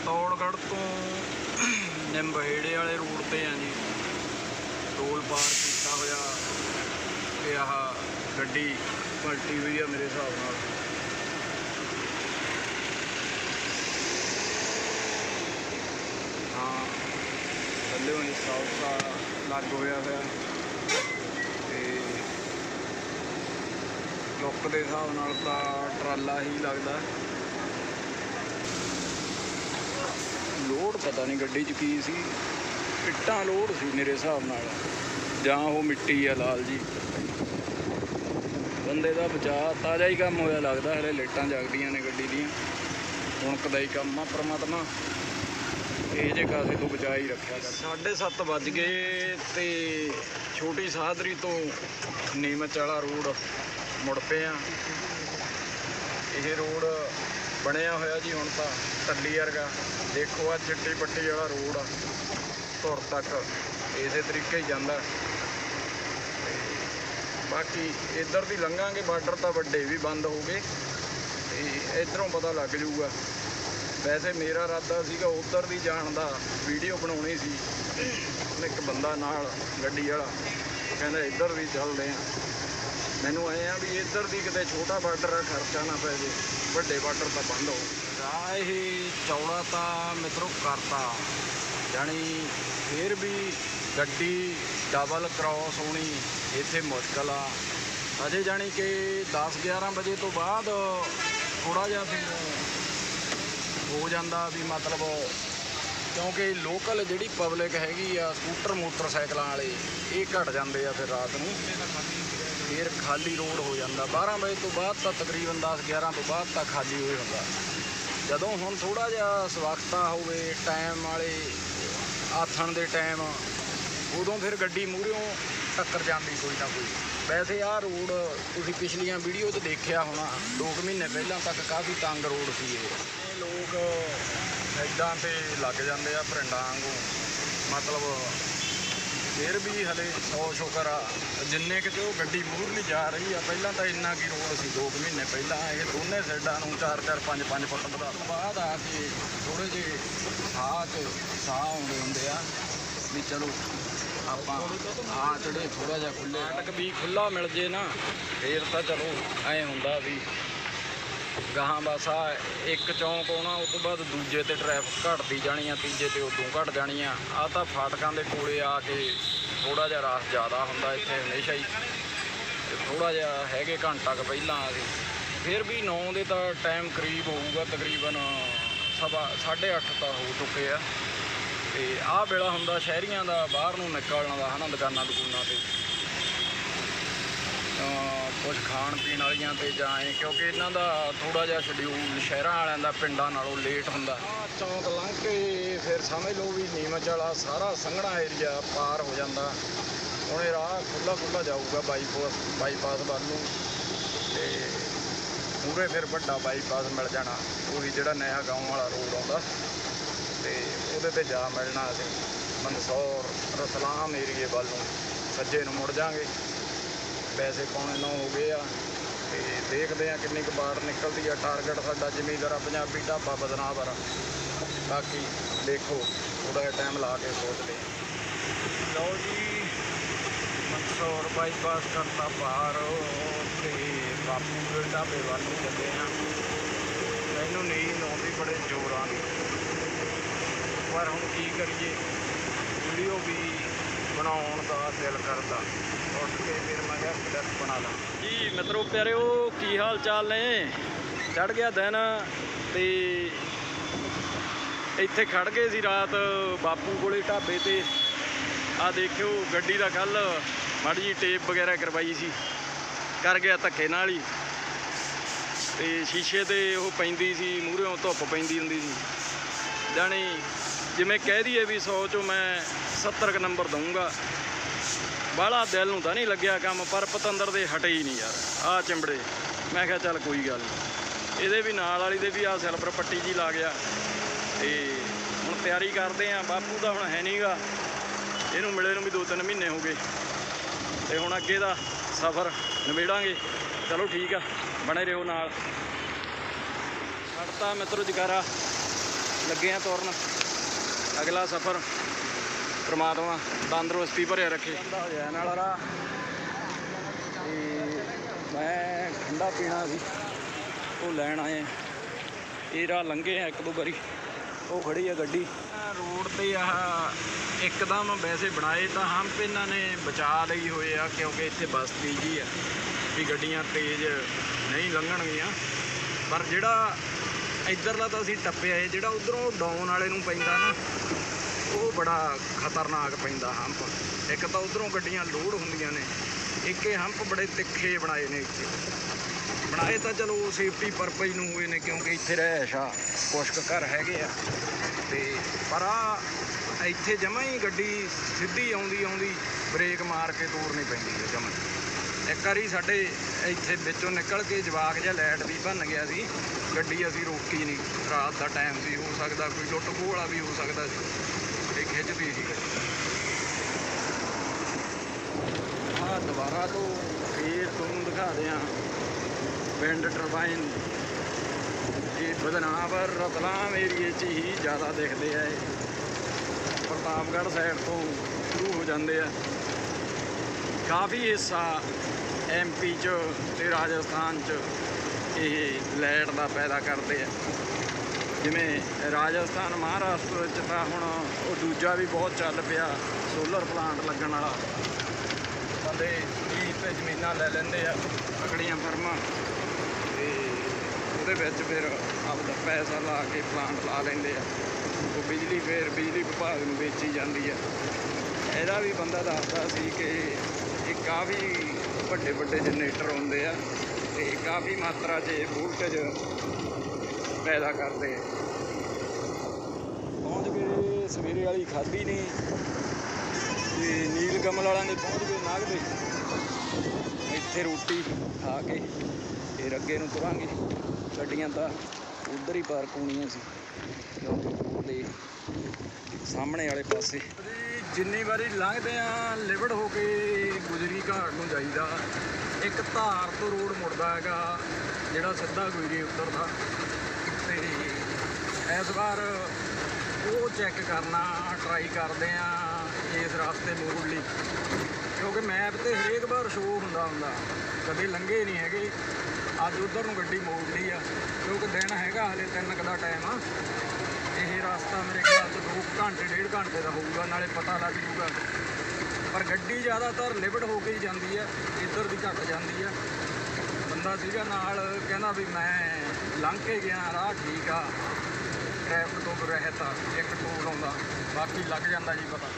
ਰਤੌੜਗੜ੍ਹ ਤੋਂ ਨਿੰਬਹੇੜੇ ਵਾਲੇ ਰੋਡ ਤੇ ਆ ਜੀ। ਟੋਲ ਪਾਰ ਕੀਤਾ ਹੋਇਆ ਤੇ ਆਹ ਗੱਡੀ ਪਲਟੀ ਹੋਈ ਆ ਮੇਰੇ ਹਿਸਾਬ ਨਾਲ। ਹਾਂ, ਥੱਲੇ ਉਹ ਸੌਸਾ ਲੱਗ ਹੋਇਆ ਹੋਇਆ। ਤੇ ਲੁੱਕ ਦੇ ਹਿਸਾਬ ਨਾਲ ਤਾਂ ਟਰਾਲਾ ਹੀ ਲੱਗਦਾ। ਲੋਡ ਪਤਾ ਨਹੀਂ ਗੱਡੀ 'ਚ ਕੀ ਸੀ। ਇੱਟਾਂ ਲੋਡ ਸੀ ਮੇਰੇ ਹਿਸਾਬ ਨਾਲ। ਜਾਂ ਉਹ ਮਿੱਟੀ ਆ ਲਾਲ ਜੀ। ਬੰਦੇ ਦਾ ਬਚਾ ਤਾਜ਼ਾ ਹੀ ਕੰਮ ਹੋਇਆ ਲੱਗਦਾ, ਹਲੇ ਲੇਟਾਂ ਜਗਦੀਆਂ ਨੇ ਗੱਡੀ ਦੀਆਂ। ਹੁਣਕਦਾ ਹੀ ਕੰਮ ਆ ਪਰਮਾਤਮਾ। ਇਹ ਜੇ ਕਾਸੇ ਤੋਂ ਬਚਾ ਹੀ ਰੱਖਿਆ ਕਰ 7:30 ਵੱਜ ਗਏ ਤੇ ਛੋਟੀ ਸਾਦਰੀ ਤੋਂ ਨੀਮਚ ਵਾਲਾ ਰੋਡ ਮੁੜ ਪਏ ਆ। ਇਹ ਰੋਡ ਬਣਿਆ ਹੋਇਆ ਜੀ ਹੁਣ ਤਾਂ ਟੱਲੀ ਵਰਗਾ। ਦੇਖੋ ਆ ਚਿੱਟੀ ਪੱਟੀ ਵਾਲਾ ਰੋਡ ਆ, ਧੁਰ ਤੱਕ, ਇਸੇ ਤਰੀਕੇ ਹੀ ਜਾਂਦਾ। ਤੇ ਬਾਕੀ ਇੱਧਰ ਦੀ ਲੰਘਾਂਗੇ, ਬਾਰਡਰ ਤਾਂ ਵੱਡੇ ਵੀ ਬੰਦ ਹੋ ਗਏ। ਤੇ ਇਧਰੋਂ ਪਤਾ ਲੱਗ ਜਾਊਗਾ। ਵੈਸੇ ਮੇਰਾ ਇਰਾਦਾ ਸੀਗਾ ਉਧਰ ਦੀ ਜਾਣ ਦਾ, ਵੀਡੀਓ ਬਣਾਉਣੀ ਸੀ। ਇੱਕ ਬੰਦਾ ਨਾਲ, ਗੱਡੀ ਵਾਲਾ, ਕਹਿੰਦਾ ਇੱਧਰ ਵੀ ਚੱਲਦੇ ਆ। ਮੈਨੂੰ ਐ ਆ ਵੀ ਇੱਧਰ ਦੀ ਕਿਤੇ ਛੋਟਾ ਬਾਰਡਰ ਆ, ਖਰਚਾ ਨਾ ਪੈ ਜੇ। ਵੱਡੇ ਬਾਰਡਰ ਤਾਂ ਬੰਦ ਹੋ ਰਾਹ ਇਹ ਚੌੜਾ ਤਾਂ ਮਿੱਤਰੋ ਕਰਤਾ। ਜਾਣੀ ਫੇਰ ਵੀ ਗੱਡੀ ਡਬਲ ਕ੍ਰਾਸ ਹੋਣੀ, ਇੱਥੇ ਮੁਸ਼ਕਲ ਆ। ਅਜੇ ਜਾਣੀ ਕਿ 10 11 ਵਜੇ ਤੋਂ ਬਾਅਦ ਥੋੜਾ ਜਿਹਾ ਫਿਰ ਹੋ ਜਾਂਦਾ ਵੀ ਮਤਲਬ ਕਿਉਂਕਿ ਲੋਕਲ ਜਿਹੜੀ ਪਬਲਿਕ ਹੈਗੀ ਆ ਸਕੂਟਰ ਮੋਟਰਸਾਈਕਲਾਂ ਵਾਲੇ, ਇਹ ਘਟ ਜਾਂਦੇ ਆ ਫਿਰ ਰਾਤ ਨੂੰ। ਫਿਰ ਖਾਲੀ ਰੋਡ ਹੋ ਜਾਂਦਾ। 12 ਵਜੇ ਤੋਂ ਬਾਅਦ ਤਾਂ ਤਕਰੀਬਨ 10 11 ਤੋਂ ਬਾਅਦ ਤਾਂ ਖਾਲੀ ਹੋਈ ਹੁੰਦਾ। ਜਦੋਂ ਹੁਣ ਥੋੜਾ ਜਿਹਾ ਸਵਖਤਾ ਹੋਵੇ ਟਾਈਮ ਵਾਲੇ ਆਥਣ ਦੇ ਟਾਈਮ ਉਦੋਂ ਫਿਰ ਗੱਡੀ ਮੂਹਰਿਓਂ ਟੱਕਰ ਜਾਂਦੀ ਕੋਈ ਨਾ ਕੋਈ। ਵੈਸੇ ਆਹ ਰੋਡ ਤੁਸੀਂ ਪਿਛਲੀਆਂ ਵੀਡੀਓ 'ਚ ਦੇਖਿਆ ਹੋਣਾ 2 ਮਹੀਨੇ ਪਹਿਲਾਂ ਤੱਕ ਕਾਫੀ ਤੰਗ ਰੋਡ ਸੀ ਇਹ। ਲੋਕ ਸਾਈਡਾਂ ਤੇ ਲੱਗ ਜਾਂਦੇ ਆ, ਭਰਿੰਡਾਂ ਵਾਂਗੂ। ਮਤਲਬ ਫਿਰ ਵੀ ਹਲੇ 100 ਸ਼ੁਕਰ ਆ। ਜਿੰਨੇ ਕਿਤੇ ਉਹ ਗੱਡੀ ਮੂਹਰਲੀ ਜਾ ਰਹੀ ਆ ਪਹਿਲਾਂ ਤਾਂ ਇੰਨਾ ਕੀ ਰੋਡ ਸੀ 2 ਮਹੀਨੇ ਪਹਿਲਾਂ। ਇਹ ਦੋਨੇ ਸਾਈਡਾਂ ਨੂੰ 4-4 5-5 ਫੁੱਟ ਵਧਾ ਤੋਂ ਬਾਅਦ ਆ ਕੇ ਥੋੜੇ ਜਿਹੇ ਸਾਹ 'ਚ ਸਾਹ ਆਉਂਦੇ ਹੁੰਦੇ ਆ ਵੀ ਚਲੋ ਆਪਾਂ ਆ ਜਿਹੜੇ ਥੋੜਾ ਜਿਹਾ ਖੁੱਲੇ ਨਾਟਕ ਵੀ ਖੁੱਲਾ ਮਿਲ ਜੇ ਨਾ ਫੇਰ ਤਾਂ ਚਲੋ ਐ ਹੁੰਦਾ ਵੀ ਗਾਹਾਂ ਬਸ ਆ ਇੱਕ ਚੌਂਕ ਆਉਣਾ ਉਸ ਤੋਂ ਬਾਅਦ ਦੂਜੇ ਤੇ ਟ੍ਰੈਫਿਕ ਘਟਦੀ ਜਾਣੀ ਆ, ਤੀਜੇ ਤੇ ਉਦੋਂ ਘਟ ਜਾਣੀ ਆ। ਆ ਤਾਂ ਫਾਟਕਾਂ ਦੇ ਕੋਲੇ ਆ ਕੇ ਥੋੜਾ ਜਿਹਾ ਰਸ ਜ਼ਿਆਦਾ ਹੁੰਦਾ ਇੱਥੇ ਹਮੇਸ਼ਾ ਹੀ। ਥੋੜਾ ਜਿਹਾ ਹੈਗੇ ਘੰਟਾ ਕੁ ਪਹਿਲਾਂ ਅਸੀਂ। ਫਿਰ ਵੀ 9 ਦੇ ਤਾਂ ਟਾਈਮ ਕਰੀਬ ਹੋਊਗਾ, ਤਕਰੀਬਨ ਸਵਾ 8:30 ਤਾਂ ਹੋ ਚੁੱਕੇ ਆ। ਤੇ ਆਹ ਵੇਲਾ ਹੁੰਦਾ ਸ਼ਹਿਰੀਆਂ ਦਾ, ਬਾਹਰ ਨੂੰ ਨਿਕਲਣ ਦਾ ਹਨਾ ਦੁਕਾਨਾਂ ਦੁਕਾਨਾਂ ਤੇ। ਕੁਝ ਖਾਣ ਪੀਣ ਵਾਲੀਆਂ ਤੇ ਜਾਏ ਕਿਉਂਕਿ ਇਹਨਾਂ ਦਾ ਥੋੜਾ ਜਿਹਾ ਸ਼ਡਿਊਲ ਸ਼ਹਿਰਾਂ ਵਾਲਿਆਂ ਦਾ, ਪਿੰਡਾਂ ਨਾਲੋਂ ਲੇਟ ਹੁੰਦਾ। ਆਹ ਚੌਂਕ ਲੰਘ ਕੇ ਫਿਰ ਸਮਝ ਲਓ ਵੀ ਨੀਮਚ ਵਾਲਾ ਸਾਰਾ ਸੰਘਣਾ ਏਰੀਆ ਪਾਰ ਹੋ ਜਾਂਦਾ। ਹੁਣ ਇਹ ਰਾਹ ਖੁੱਲਾ ਖੁੱਲਾ ਜਾਊਗਾ ਬਾਈਪਾਸ ਬਾਈਪਾਸ ਵੱਲ ਨੂੰ। ਤੇ ਪੂਰੇ ਫਿਰ ਵੱਡਾ ਬਾਈਪਾਸ ਮਿਲ ਜਾਣਾ। ਉਹੀ ਜਿਹੜਾ ਨਇਆ ਗਾਉਂ ਵਾਲਾ ਰੋਡ ਆਉਂਦਾ। ਤੇ ਉਹਦੇ ਤੇ ਜਾ ਮਿਲਣਾ ਅਸੀਂ। ਮਨਸੌਰ ਰਤਲਾਮ ਏਰੀਏ ਵੱਲ ਨੂੰ। ਸੱਜੇ ਨੂੰ ਮੁੜ ਜਾਾਂਗੇ। ਪੈਸੇ ਪਾਉਣੇ ਨੂੰ ਹੋ ਗਏ ਆ। ਤੇ ਦੇਖਦੇ ਆ ਕਿੰਨੀ ਕੁ ਬਾੜ ਨਿਕਲਦੀ ਆ। ਟਾਰਗੇਟ ਸਾਡਾ ਜ਼ਿਮੀਂਦਾਰਾ ਪੰਜਾਬੀ ਢਾਬਾ ਬਦਨਾਵਰ ਆ। ਬਾਕੀ ਦੇਖੋ ਥੋੜਾ ਜਿਹਾ ਟਾਈਮ ਲਾ ਕੇ ਸੋਚਦੇ ਆ। ਲਓ ਜੀ ਮਨਸੌਰ ਬਾਈਪਾਸ ਕਰਤਾ ਪਾਰ ਤੇ ਬਾਪੂ ਦੇ ਢਾਬੇ ਵੱਲ ਨੂੰ ਚੱਲੇ ਆ। ਮੈਨੂੰ ਨੀਂਦ ਆਉਂਦੀ ਬੜੇ ਜ਼ੋਰਾਂ ਦੀ। ਪਰ ਹੁਣ ਕੀ ਕਰੀਏ? ਬਣਾਉਣ ਦਾ ਦਿਲ ਕਰਦਾ। ਉੱਠ ਕੇ ਫਿਰ ਮੈਂ ਕਿਹਾ ਕਲਿੱਪ ਬਣਾ ਲਾਂ। ਜੀ, ਮਿੱਤਰੋ, ਪਿਆਰਿਓ, ਕੀ ਹਾਲ ਚਾਲ ਨੇ? ਚੜ ਗਿਆ ਦਿਨ ਤੇ ਇੱਥੇ ਖੜ ਗਏ ਸੀ ਰਾਤ ਬਾਪੂ ਕੋਲੇ ਢਾਬੇ ਤੇ। ਆ ਦੇਖਿਓ, ਗੱਡੀ ਦਾ ਕੱਲ ਮਾੜੀ ਜੀ ਟੇਪ ਵਗੈਰਾ ਕਰਵਾਈ ਸੀ। ਕਰ ਗਿਆ ਧੱਕੇ ਨਾਲ ਹੀ। ਤੇ ਸ਼ੀਸ਼ੇ ਤੇ ਉਹ ਪੈਂਦੀ ਸੀ ਮੂਹਰਿਓਂ ਧੁੱਪ ਪੈਂਦੀ ਹੁੰਦੀ ਸੀ। ਜਾਣੀ ਜਿਵੇਂ ਕਹਿ ਦਈਏ ਵੀ 100 ਚੋਂ ਮੈਂ 70 ਕ ਨੰਬਰ ਦਊਂਗਾ। ਬਾਹਲਾ ਦਿਲ ਨੂੰ ਤਾਂ ਨਹੀਂ ਲੱਗਿਆ ਕੰਮ, ਪਰ ਪਤੰਦਰ ਦੇ ਹਟੇ ਹੀ ਨਹੀਂ ਯਾਰ। ਆ ਚਿੰਬੜੇ, ਮੈਂ ਕਿਹਾ ਚੱਲ ਕੋਈ ਗੱਲ ਨਹੀਂ ਇਹਦੇ ਵੀ ਨਾਲ ਵਾਲੀ ਦੇ ਵੀ ਆ ਸਿਲਵਰ ਪੱਟੀ ਜੀ ਲਾ ਗਿਆ। ਤੇ ਹੁਣ ਤਿਆਰੀ ਕਰਦੇ ਆ, ਬਾਪੂ ਦਾ ਹੁਣ ਹੈ ਨਹੀਂਗਾ। ਇਹਨੂੰ ਮਿਲੇ ਨੂੰ ਵੀ 2-3 ਮਹੀਨੇ ਹੋ ਗਏ। ਤੇ ਹੁਣ ਅੱਗੇ ਦਾ ਸਫ਼ਰ ਨਿਬੇੜਾਂਗੇ। ਚਲੋ ਠੀਕ ਆ, ਬਣੇ ਰਹੋ ਨਾਲ। ਛੱਡਤਾ ਮਿੱਤਰੋ ਜਕਾਰਾ ਲੱਗੇ ਆ ਤੁਰਨ। ਅਗਲਾ ਸਫ਼ਰ। ਪ੍ਰਮਾਤਮਾ ਤੰਦਰੁਸਤੀ ਭਰਿਆ ਰੱਖੇ। ਜੈਨ ਵਾਲਾ ਰਾਹ ਤੇ ਮੈਂ ਠੰਡਾ ਪੀਣਾ ਸੀ ਉਹ ਲੈਣ ਆਏ ਆ। ਇਹ ਰਾਹ ਲੰਘੇ ਆ ਇੱਕ ਦੋ ਵਾਰੀ। ਉਹ ਖੜੀ ਆ ਗੱਡੀ। ਰੋਡ ਤੇ ਆਹ ਇੱਕਦਮ ਵੈਸੇ ਬਣਾਏ ਤਾਂ ਹੰਪ ਇਹਨਾਂ ਨੇ ਬਚਾ ਲਈ ਹੋਏ ਆ ਕਿਉਂਕਿ ਇੱਥੇ ਬਸਤੀ ਜੀ ਆ ਵੀ ਗੱਡੀਆਂ ਤੇਜ਼ ਨਹੀਂ ਲੰਘਣਗੀਆਂ। ਪਰ ਜਿਹੜਾ ਇੱਧਰਲਾ ਤਾਂ ਅਸੀਂ ਟੱਪਿਆ ਏ ਜਿਹੜਾ ਉਧਰੋਂ ਡਾਊਨ ਵਾਲੇ ਨੂੰ ਪੈਂਦਾ ਨਾ ਉਹ ਬੜਾ ਖਤਰਨਾਕ ਪੈਂਦਾ ਹੰਪ। ਇੱਕ ਤਾਂ ਉਧਰੋਂ ਗੱਡੀਆਂ ਲੋਡ ਹੁੰਦੀਆਂ ਨੇ। ਇੱਕ ਇਹ ਹੰਪ ਬੜੇ ਤਿੱਖੇ ਬਣਾਏ ਨੇ ਇੱਥੇ। ਬਣਾਏ ਤਾਂ ਚਲੋ ਸੇਫਟੀ ਪਰਪਸ ਨੂੰ ਹੋਏ ਨੇ ਕਿਉਂਕਿ ਇੱਥੇ ਰਹਿਸ਼ ਆ ਕੁਛ ਘਰ ਹੈਗੇ ਆ। ਤੇ ਪਰ ਆ ਇੱਥੇ ਜਮਾਂ ਹੀ ਗੱਡੀ ਸਿੱਧੀ ਆਉਂਦੀ ਆਉਂਦੀ ਬ੍ਰੇਕ ਮਾਰ ਕੇ ਤੋੜਨੀ ਪੈਂਦੀ ਹੈ ਜਮਾਂ। ਇੱਕ ਵਾਰੀ ਸਾਡੇ ਇੱਥੇ ਵਿੱਚੋਂ ਨਿਕਲ ਕੇ ਜਵਾਕ ਜਿਹਾ ਲਾਈਟ ਵੀ ਭੰਨ ਗਿਆ ਸੀ। ਗੱਡੀ ਅਸੀਂ ਰੋਕੀ ਨਹੀਂ। ਰਾਤ ਦਾ ਟਾਈਮ ਸੀ ਹੋ ਸਕਦਾ, ਕੋਈ ਲੁੱਟ ਖੋਹ ਵਾਲਾ ਵੀ ਹੋ ਸਕਦਾ ਸੀ। ਤੇ ਖਿੱਚਦੀ ਸੀ। ਆ ਦੁਬਾਰਾ ਤੋਂ ਫੇਰ ਤੁਹਾਨੂੰ ਦਿਖਾ ਦਿਆਂ ਵਿੰਡ ਟਰਬਾਈਨ ਇਹ ਬਦਨਾਵਰ ਰਤਲਾਮ ਏਰੀਏ 'ਚ ਹੀ ਜ਼ਿਆਦਾ ਦਿਖਦੇ ਆ ਇਹ। ਪ੍ਰਤਾਪਗੜ੍ਹ ਸਾਈਡ ਤੋਂ ਸ਼ੁਰੂ ਹੋ ਜਾਂਦੇ ਆ। ਕਾਫੀ ਹਿੱਸਾ ਐਮਪੀ 'ਚ ਤੇ ਰਾਜਸਥਾਨ 'ਚ ਇਹ ਲੈਟ ਦਾ ਪੈਦਾ ਕਰਦੇ ਆ। ਜਿਵੇਂ ਰਾਜਸਥਾਨ ਮਹਾਰਾਸ਼ਟਰ ਵਿੱਚ ਤਾਂ ਹੁਣ ਉਹ ਦੂਜਾ ਵੀ ਬਹੁਤ ਚੱਲ ਪਿਆ ਸੋਲਰ ਪਲਾਂਟ ਲੱਗਣ ਵਾਲਾ। ਬੰਦੇ ਵੀ ਤੇ ਜ਼ਮੀਨਾਂ ਲੈ ਲੈਂਦੇ ਆ, ਅਗੜੀਆਂ ਫਰਮਾਂ। ਤੇ ਉਹਦੇ ਵਿੱਚ ਫਿਰ ਆਪਦਾ ਪੈਸਾ ਲਾ ਕੇ ਪਲਾਂਟ ਲਾ ਲੈਂਦੇ ਆ। ਉਹ ਬਿਜਲੀ ਫਿਰ ਬਿਜਲੀ ਵਿਭਾਗ ਨੂੰ ਵੇਚੀ ਜਾਂਦੀ ਆ। ਇਹਦਾ ਵੀ ਬੰਦਾ ਦੱਸਦਾ ਸੀ ਕਿ ਇਹ ਕਾਫੀ ਵੱਡੇ ਵੱਡੇ ਜਨਰੇਟਰ ਹੁੰਦੇ ਆ, ਤੇ ਕਾਫੀ ਮਾਤਰਾ 'ਚ ਵੋਲਟੇਜ ਪੈਦਾ ਕਰਦੇ ਆ। ਪਹੁੰਚ ਗਏ ਸਵੇਰੇ ਵਾਲੀ, ਖਾਧੀ ਨਹੀਂ। ਤੇ ਨੀਲ ਕਮਲ ਵਾਲਿਆਂ ਦੇ ਪਹੁੰਚ ਗਏ ਨਾਗਦੇ ਇੱਥੇ ਰੋਟੀ ਖਾ ਕੇ ਫਿਰ ਅੱਗੇ ਨੂੰ ਤੁਰਾਂਗੇ। ਗੱਡੀਆਂ ਤਾਂ ਉਧਰ ਹੀ ਪਾਰਕ ਹੋਣੀਆਂ ਸੀ। ਕਿਉਂਕਿ ਸਾਹਮਣੇ ਵਾਲੇ ਪਾਸੇ। ਜਿੰਨੀ ਵਾਰੀ ਲੰਘਦੇ ਆ, ਲਿਵੜ ਹੋ ਕੇ ਗੁਜਰੀ ਘਾਟ ਨੂੰ ਜਾਈਦਾ। ਇੱਕ ਧਾਰ ਤੋਂ ਰੋਡ ਮੁੜਦਾ ਹੈਗਾ, ਜਿਹੜਾ ਸਿੱਧਾ ਗੁਜਰੀ ਉਤਰਦਾ ਤੇ ਇਸ ਵਾਰ ਉਹ ਚੈੱਕ ਕਰਨਾ ਟਰਾਈ ਕਰਦੇ ਆ ਇਸ ਰਸਤੇ ਮੋੜ ਲਈ ਕਿਉਂਕਿ ਮੈਪ ਤੇ ਹਰੇਕ ਵਾਰ ਸ਼ੋਅ ਹੁੰਦਾ ਹੁੰਦਾ। ਕਦੇ ਲੰਘੇ ਨਹੀਂ ਹੈਗੇ। ਅੱਜ ਉਧਰ ਨੂੰ ਗੱਡੀ ਮੋੜ ਲਈ ਆ। ਕਿਉਂਕਿ ਦਿਨ ਹੈਗਾ ਹਲੇ 3 ਕੁ ਦਾ ਟਾਈਮ ਆ। ਇਹ ਰਸਤਾ ਮੇਰੇ ਖਿਆਲ ਚ 2 ਘੰਟੇ, ਡੇਢ ਘੰਟੇ ਦਾ ਹੋਊਗਾ, ਨਾਲੇ ਪਤਾ ਲੱਗ ਜੂਗਾ। ਪਰ ਗੱਡੀ ਜ਼ਿਆਦਾਤਰ ਲਿਵਟ ਹੋ ਕੇ ਹੀ ਜਾਂਦੀ ਆ, ਇੱਧਰ ਦੀ ਘੱਟ ਜਾਂਦੀ ਆ। ਬੰਦਾ ਸੀਗਾ ਨਾਲ, ਕਹਿੰਦਾ ਵੀ ਮੈਂ ਲੰਘ ਕੇ ਗਿਆ, ਰਾਹ ਠੀਕ ਆ। ਟ੍ਰੈਫਿਕ ਤੋਂ ਰਹਿਤ ਆ ਇੱਕ ਟੋਲ ਆਉਂਦਾ। ਬਾਕੀ ਲੱਗ ਜਾਂਦਾ ਜੀ ਪਤਾ।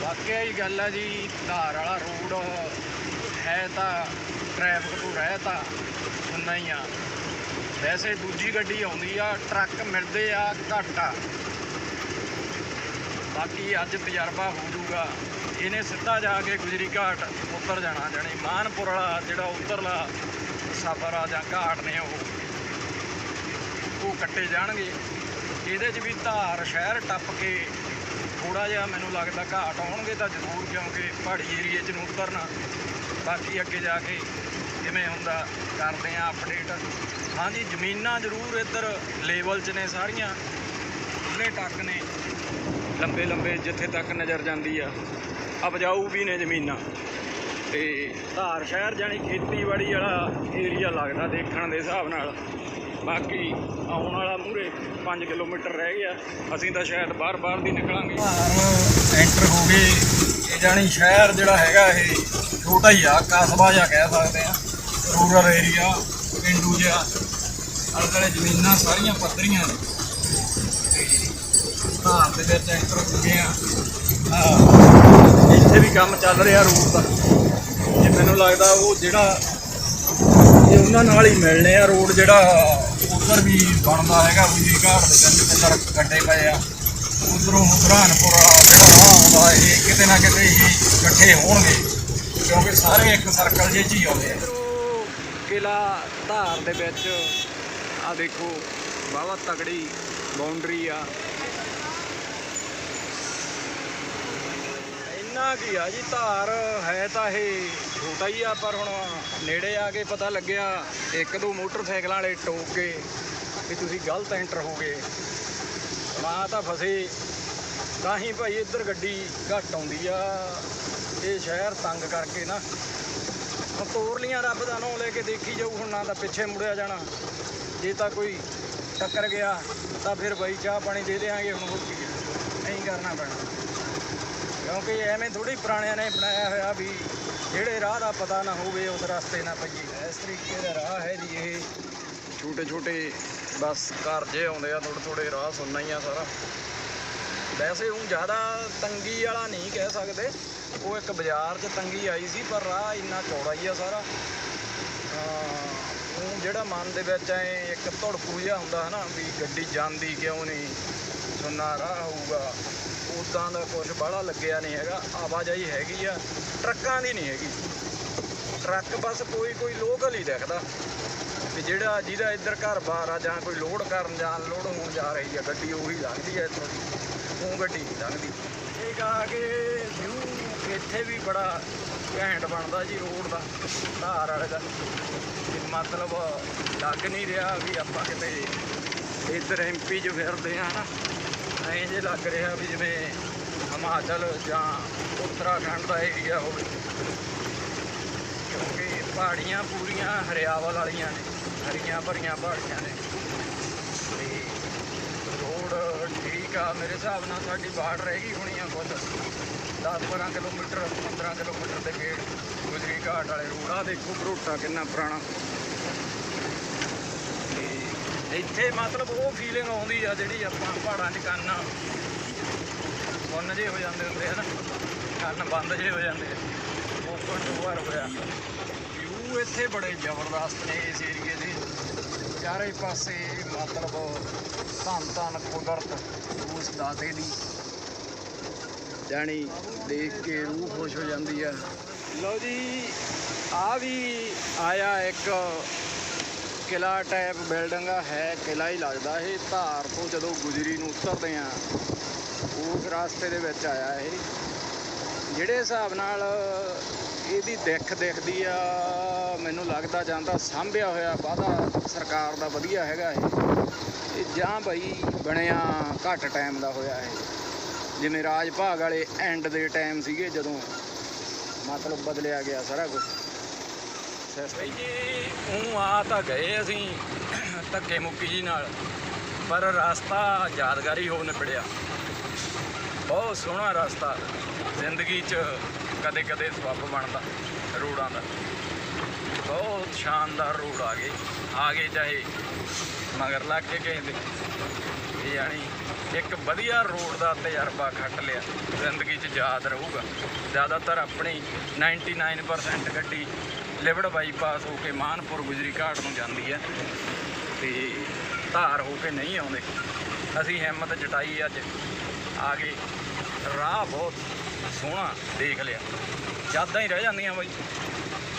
ਵਾਕਿਆ ਹੀ ਗੱਲ ਆ ਜੀ, ਧਾਰ ਵਾਲਾ ਰੋਡ ਹੈ ਤਾਂ ਟ੍ਰੈਫਿਕ ਤੋਂ ਰਹਿਤ ਆ ਹੁੰਦਾ ਹੀ ਆ। ਵੈਸੇ ਦੂਜੀ ਗੱਡੀ ਆਉਂਦੀ ਆ, ਟਰੱਕ ਮਿਲਦੇ ਆ ਘੱਟ ਆ। ਬਾਕੀ ਅੱਜ ਤਜਰਬਾ ਹੋ ਜਾਊਗਾ। ਇਹਨੇ ਸਿੱਧਾ ਜਾ ਕੇ ਗੁਜਰੀ ਘਾਟ ਉੱਤਰ ਜਾਣਾ, ਜਾਣੀ ਮਾਨਪੁਰ ਵਾਲਾ ਜਿਹੜਾ ਉੱਤਰਲਾ ਸਫ਼ਰ ਆ ਜਾਂ ਘਾਟ ਨੇ ਉਹ। ਉਹ ਕੱਟੇ ਜਾਣਗੇ। ਇਹਦੇ 'ਚ ਵੀ ਧਾਰ ਸ਼ਹਿਰ ਟੱਪ ਕੇ ਥੋੜਾ ਜਿਹਾ ਮੈਨੂੰ ਲੱਗਦਾ ਘਾਟ ਆਉਣਗੇ ਤਾਂ ਜ਼ਰੂਰ ਕਿਉਂਕਿ ਪਹਾੜੀ ਏਰੀਏ 'ਚ ਨੂੰ ਉਤਰਨਾ। ਬਾਕੀ ਅੱਗੇ ਜਾ ਕੇ ਕਿਵੇਂ ਹੁੰਦਾ ਕਰਦੇ ਆ ਅਪਡੇਟ ਹਾਂਜੀ, ਜ਼ਮੀਨਾਂ ਜ਼ਰੂਰ ਇੱਧਰ ਲੈਵਲ 'ਚ ਨੇ ਸਾਰੀਆਂ। ਖੁੱਲੇ ਟੱਕ ਨੇ। ਲੰਬੇ ਲੰਬੇ ਜਿੱਥੇ ਤੱਕ ਨਜ਼ਰ ਜਾਂਦੀ ਆ। ਉਪਜਾਊ ਵੀ ਨੇ ਜ਼ਮੀਨਾਂ। ਤੇ ਧਾਰ ਸ਼ਹਿਰ ਜਾਣੀ ਖੇਤੀਬਾੜੀ ਵਾਲਾ ਏਰੀਆ ਲੱਗਦਾ ਦੇਖਣ ਦੇ ਹਿਸਾਬ ਨਾਲ। ਬਾਕੀ ਆਉਣ ਵਾਲਾ ਮੂਰੇ 5 ਕਿਲੋਮੀਟਰ ਰਹਿ ਗਿਆ। ਅਸੀਂ ਤਾਂ ਸ਼ਾਇਦ ਬਾਹਰ ਬਾਹਰ ਦੀ ਨਿਕਲਾਂਗੇ। ਧਾਰ ਐਂਟਰ ਹੋ ਗਏ ਇਹ ਜਾਣੀ ਸ਼ਹਿਰ ਜਿਹੜਾ ਹੈਗਾ ਇਹ ਛੋਟਾ ਹੀ ਆ, ਕਸਬਾ ਜਿਹਾ ਕਹਿ ਸਕਦੇ ਆ। ਰੂਰਲ ਏਰੀਆ ਪਿੰਡੂ ਜਿਹਾ। ਅਲਗਲੇ ਜ਼ਮੀਨਾਂ ਸਾਰੀਆਂ ਪੱਧਰੀਆਂ ਨੇ। ਧਾਰ ਦੇ ਵਿੱਚ ਐਂਟਰ ਹੋ ਗਏ ਆ। ਇੱਥੇ ਵੀ ਕੰਮ ਚੱਲ ਰਿਹਾ ਰੂਟ ਦਾ। ਇਹ ਮੈਨੂੰ ਲੱਗਦਾ ਉਹ ਜਿਹੜਾ ਇਹ ਉਹਨਾਂ ਨਾਲ ਹੀ ਮਿਲਣੇ ਆ ਰੋਡ ਜਿਹੜਾ ਉਧਰ ਵੀ ਬਣਦਾ ਹੈਗਾ, ਵੀ ਘਾਟ ਦੇ ਵਿੱਚ ਕਿੱਧਰ ਗੱਡੇ ਪਏ ਆ। ਉਧਰੋਂ ਬ੍ਰਹਨਪੁਰ ਜਿਹੜਾ ਰਾਹ ਆਉਂਦਾ ਇਹ ਕਿਤੇ ਨਾ ਕਿਤੇ ਹੀ ਇਕੱਠੇ ਹੋਣਗੇ, ਕਿਉਂਕਿ ਸਾਰੇ ਇੱਕ ਸਰਕਲ ਜਿਹੇ 'ਚ ਹੀ ਆਉਂਦੇ ਆ। ਕਿਲਾ ਧਾਰ ਦੇ ਵਿੱਚ ਆ ਦੇਖੋ ਬਾਵਾ ਤਗੜੀ ਬਾਉਂਡਰੀ ਆ। ਇੰਨਾ ਕੀ ਆ ਜੀ, ਧਾਰ ਹੈ ਤਾਂ ਇਹ ਛੋਟਾ ਹੀ ਆ, ਪਰ ਹੁਣ ਨੇੜੇ ਆ ਕੇ ਪਤਾ ਲੱਗਿਆ, ਇੱਕ ਦੋ ਮੋਟਰਸਾਈਕਲਾਂ ਵਾਲੇ ਟੋਕ ਕੇ ਵੀ ਤੁਸੀਂ ਗਲਤ ਐਂਟਰ ਹੋ ਗਏ। ਮਾਂ ਤਾਂ ਫਸੇ। ਤਾਂ ਹੀ ਭਾਈ ਇੱਧਰ ਗੱਡੀ ਘੱਟ ਆਉਂਦੀ ਆ। ਇਹ ਸ਼ਹਿਰ ਤੰਗ ਕਰਕੇ ਨਾ। ਹੁਣ ਤੋਰ ਲੀਆਂ ਰੱਬ ਦਾ ਨਾਮ ਲੈ ਕੇ ਦੇਖੀ ਜਾਊ, ਹੁਣ ਨਾ ਤਾਂ ਪਿੱਛੇ ਮੁੜਿਆ ਜਾਣਾ। ਜੇ ਤਾਂ ਕੋਈ ਟੱਕਰ ਗਿਆ, ਤਾਂ ਫਿਰ ਬਾਈ ਚਾਹ ਪਾਣੀ ਦੇ ਦੇਾਂਗੇ ਹੁਣ ਹੋਰ ਕੀ ਹੈ ਕਰਨਾ ਪੈਣਾ। ਕਿਉਂਕਿ ਐਵੇਂ ਥੋੜੀ ਪੁਰਾਣਿਆਂ ਨੇ ਬਣਾਇਆ ਹੋਇਆ ਵੀ ਜਿਹੜੇ ਰਾਹ ਦਾ ਪਤਾ ਨਾ ਹੋਵੇ, ਉਸ ਰਸਤੇ ਨਾ ਪਈਏ ਇਸ ਤਰੀਕੇ ਦਾ ਰਾਹ ਹੈ ਜੀ ਇਹ। ਛੋਟੇ ਛੋਟੇ ਬਸ ਘਰ ਜੇ ਆਉਂਦੇ ਆ ਥੋੜੇ ਥੋੜੇ ਰਾਹ ਸੁਣਨਾ ਹੀ ਆ ਸਾਰਾ। ਵੈਸੇ ਉਹ ਜ਼ਿਆਦਾ ਤੰਗੀ ਵਾਲਾ ਨਹੀਂ ਕਹਿ ਸਕਦੇ। ਉਹ ਇੱਕ ਬਾਜ਼ਾਰ 'ਚ ਤੰਗੀ ਆਈ ਸੀ, ਪਰ ਰਾਹ ਇੰਨਾ ਚੌੜਾ ਹੀ ਆ ਸਾਰਾ। ਉਹ ਜਿਹੜਾ ਮਨ ਦੇ ਵਿੱਚ ਐ ਇੱਕ ਧੜਕੂ ਜਿਹਾ ਹੁੰਦਾ ਹੈ ਨਾ ਵੀ ਗੱਡੀ ਜਾਂਦੀ ਕਿਉਂ ਨਹੀਂ? ਸੁੰਨਾ ਰਾਹ ਹੋਊਗਾ। ਉਦਾਂ ਦਾ ਕੁਝ ਬਾਹਲਾ ਲੱਗਿਆ ਨਹੀਂ ਹੈਗਾ, ਆਵਾਜਾਈ ਹੈਗੀ ਆ, ਟਰੱਕਾਂ ਦੀ ਨਹੀਂ ਹੈਗੀ। ਟਰੱਕ ਬਸ ਕੋਈ ਕੋਈ ਲੋਕਲ ਹੀ ਦਿਖਦਾ। ਵੀ ਜਿਹੜਾ ਜਿਹਦਾ ਇੱਧਰ ਘਰ ਬਾਹਰ ਆ ਜਾਂ ਕੋਈ ਲੋਡ ਕਰਨ ਜਾਂ ਲੋਡ ਹੋਣ ਜਾ ਰਹੀ ਆ ਗੱਡੀ, ਉਹੀ ਲੰਘਦੀ ਆ ਇੱਥੋਂ ਦੀ। ਉਹ ਗੱਡੀ ਨਹੀਂ ਲੰਘਦੀ। ਇਹ ਗਾ ਕੇ ਵਿਊ ਇੱਥੇ ਵੀ ਬੜਾ ਘੈਂਟ ਬਣਦਾ ਜੀ ਰੋਡ ਦਾ, ਧਾਰ ਵਾਲੇ ਦਾ। ਕਿ ਮਤਲਬ ਲੱਗ ਨਹੀਂ ਰਿਹਾ ਵੀ ਆਪਾਂ ਕਿਤੇ ਇੱਧਰ ਐਮਪੀ 'ਚ ਫਿਰਦੇ ਆ ਨਾ। ਐਂ ਜੇ ਲੱਗ ਰਿਹਾ ਵੀ ਜਿਵੇਂ ਹਿਮਾਚਲ ਜਾਂ ਉੱਤਰਾਖੰਡ ਦਾ ਏਰੀਆ ਹੋਵੇ। ਕਿਉਂਕਿ ਪਹਾੜੀਆਂ ਪੂਰੀਆਂ ਹਰਿਆਵਲ ਵਾਲੀਆਂ ਨੇ, ਹਰੀਆਂ ਭਰੀਆਂ ਪਹਾੜੀਆਂ ਨੇ। ਤੇ ਰੋਡ ਠੀਕ ਆ, ਮੇਰੇ ਹਿਸਾਬ ਨਾਲ ਸਾਡੀ ਬਾੜ ਰਹਿ ਹੋਣੀ ਆ ਕੁਝ 10-12 ਕਿਲੋਮੀਟਰ 15 ਕਿਲੋਮੀਟਰ ਦੇ ਗੇੜ ਗੁਜਰੀ ਘਾਟ ਵਾਲੇ ਰੋਡ। ਆ ਦੇਖੋ ਭਰੋਟਾ ਕਿੰਨਾ ਪੁਰਾਣਾ। ਇੱਥੇ ਮਤਲਬ ਉਹ ਫੀਲਿੰਗ ਆਉਂਦੀ ਆ ਜਿਹੜੀ ਆਪਾਂ ਪਹਾੜਾਂ 'ਚ ਕੰਨ ਸੁੰਨ ਜੇ ਹੋ ਜਾਂਦੇ ਹੁੰਦੇ ਹਨ ਕੰਨ ਬੰਦ ਜੇ ਹੋ ਜਾਂਦੇ ਆ। ਓਪਨ ਡੋਰ ਹੋਇਆ। ਵਿਊ ਇੱਥੇ ਬੜੇ ਜ਼ਬਰਦਸਤ ਨੇ ਇਸ ਏਰੀਏ ਦੇ। ਚਾਰੇ ਪਾਸੇ ਮਤਲਬ ਧੰਨ ਧੰਨ ਕੁਦਰਤ, ਉਸ ਦਾਤੇ ਦੀ। ਜਾਣੀ ਦੇਖ ਕੇ ਰੂਹ ਖੁਸ਼ ਹੋ ਜਾਂਦੀ ਆ। ਲਓ ਜੀ ਆ ਵੀ ਆਇਆ ਇੱਕ ਕਿਲਾ ਟਾਈਪ ਬਿਲਡਿੰਗ ਹੈ ਕਿਲਾ ਹੀ ਲੱਗਦਾ ਇਹ। ਧਾਰ ਤੋਂ ਜਦੋਂ ਗੁਜਰੀ ਨੂੰ ਉਤਰਦੇ ਆ, ਉਸ ਰਸਤੇ ਦੇ ਵਿੱਚ ਆਇਆ ਇਹ। ਜਿਹੜੇ ਹਿਸਾਬ ਨਾਲ ਇਹਦੀ ਦਿੱਖ ਦਿਖਦੀ ਆ, ਮੈਨੂੰ ਲੱਗਦਾ ਜਾਂਦਾ ਸਾਂਭਿਆ ਹੋਇਆ ਵਾਦਾ ਸਰਕਾਰ ਦਾ ਵਧੀਆ ਹੈਗਾ ਇਹ। ਜਾਂ ਬਈ ਬਣਿਆ ਘੱਟ ਟਾਈਮ ਦਾ ਹੋਇਆ ਇਹ। ਜਿਵੇਂ ਰਾਜ ਭਾਗ ਵਾਲੇ ਐਂਡ ਦੇ ਟਾਈਮ ਸੀਗੇ ਜਦੋਂ ਮਤਲਬ ਬਦਲਿਆ ਗਿਆ ਸਾਰਾ ਕੁਝ ਸਿਸਟਮ ਜੀ ਉਹ ਆ ਤਾਂ ਗਏ ਅਸੀਂ ਧੱਕੇ ਮੁੱਕੀ ਜੀ ਨਾਲ ਪਰ ਰਸਤਾ ਯਾਦਗਾਰੀ ਹੋ ਨਿਬੜਿਆ। ਬਹੁਤ ਸੋਹਣਾ ਰਸਤਾ ਜ਼ਿੰਦਗੀ 'ਚ ਕਦੇ ਕਦੇ ਸਬੱਬ ਬਣਦਾ ਰੋਡਾਂ ਦਾ। ਬਹੁਤ ਸ਼ਾਨਦਾਰ ਰੋਡ ਆ ਗਏ ਆ ਗਏ ਚਾਹੇ ਮਗਰ ਲੱਗ ਕੇ ਕਿਸੇ ਦੇ। ਇਹ ਯਾਨੀ ਇੱਕ ਵਧੀਆ ਰੋਡ ਦਾ ਤਜਰਬਾ ਖੱਟ ਲਿਆ ਜ਼ਿੰਦਗੀ 'ਚ ਯਾਦ ਰਹੂਗਾ। ਜ਼ਿਆਦਾਤਰ ਆਪਣੀ 99% ਗੱਡੀ ਲਿਬੜ ਬਾਈਪਾਸ ਹੋ ਕੇ ਮਾਨਪੁਰ ਗੁਜਰੀ ਘਾਟ ਨੂੰ ਜਾਂਦੀ ਹੈ ਤੇ ਧਾਰ ਹੋ ਕੇ ਨਹੀਂ ਆਉਂਦੇ। ਅਸੀਂ ਹਿੰਮਤ ਜਟਾਈ ਅੱਜ। ਆ ਗਏ ਰਾਹ ਬਹੁਤ ਸੋਹਣਾ ਦੇਖ ਲਿਆ। ਯਾਦਾਂ ਹੀ ਰਹਿ ਜਾਂਦੀਆਂ ਬਾਈ।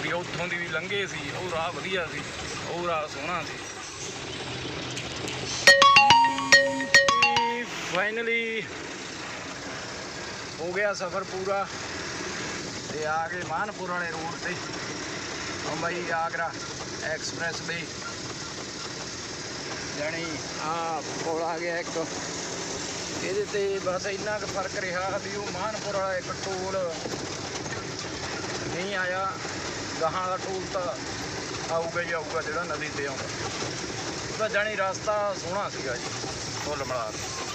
ਵੀ ਉੱਥੋਂ ਦੀ ਵੀ ਲੰਘੇ ਸੀ, ਉਹ ਰਾਹ ਵਧੀਆ ਸੀ, ਉਹ ਰਾਹ ਸੋਹਣਾ ਸੀ। ਫਾਈਨਲੀ ਹੋ ਗਿਆ ਸਫ਼ਰ ਪੂਰਾ। ਤੇ ਆ ਗਏ ਮਾਨਪੁਰ ਵਾਲੇ ਰੋਡ ਤੇ ਮੁੰਬਈ ਆਗਰਾ ਐਕਸਪ੍ਰੈਸ ਵੇ ਜਾਣੀ ਆ ਪੁਲ ਆ ਗਿਆ ਇੱਕ। ਇਹਦੇ ਤੇ ਬਸ ਇੰਨਾ ਕੁ ਫ਼ਰਕ ਰਿਹਾ ਵੀ ਉਹ ਮਾਨਪੁਰ ਵਾਲਾ ਇੱਕ ਟੂਲ ਨਹੀਂ ਆਇਆ। ਗਾਹਾਂ ਦਾ ਟੂਲ ਤਾਂ ਆਊਗਾ ਹੀ ਆਊਗਾ ਜਿਹੜਾ ਨਦੀ ਤੇ ਆਉਂਦਾ। ਉਹਦਾ ਜਾਣੀ ਰਸਤਾ ਸੋਹਣਾ ਸੀਗਾ ਜੀ, ਫੁੱਲ ਮਿਲਾ ਕੇ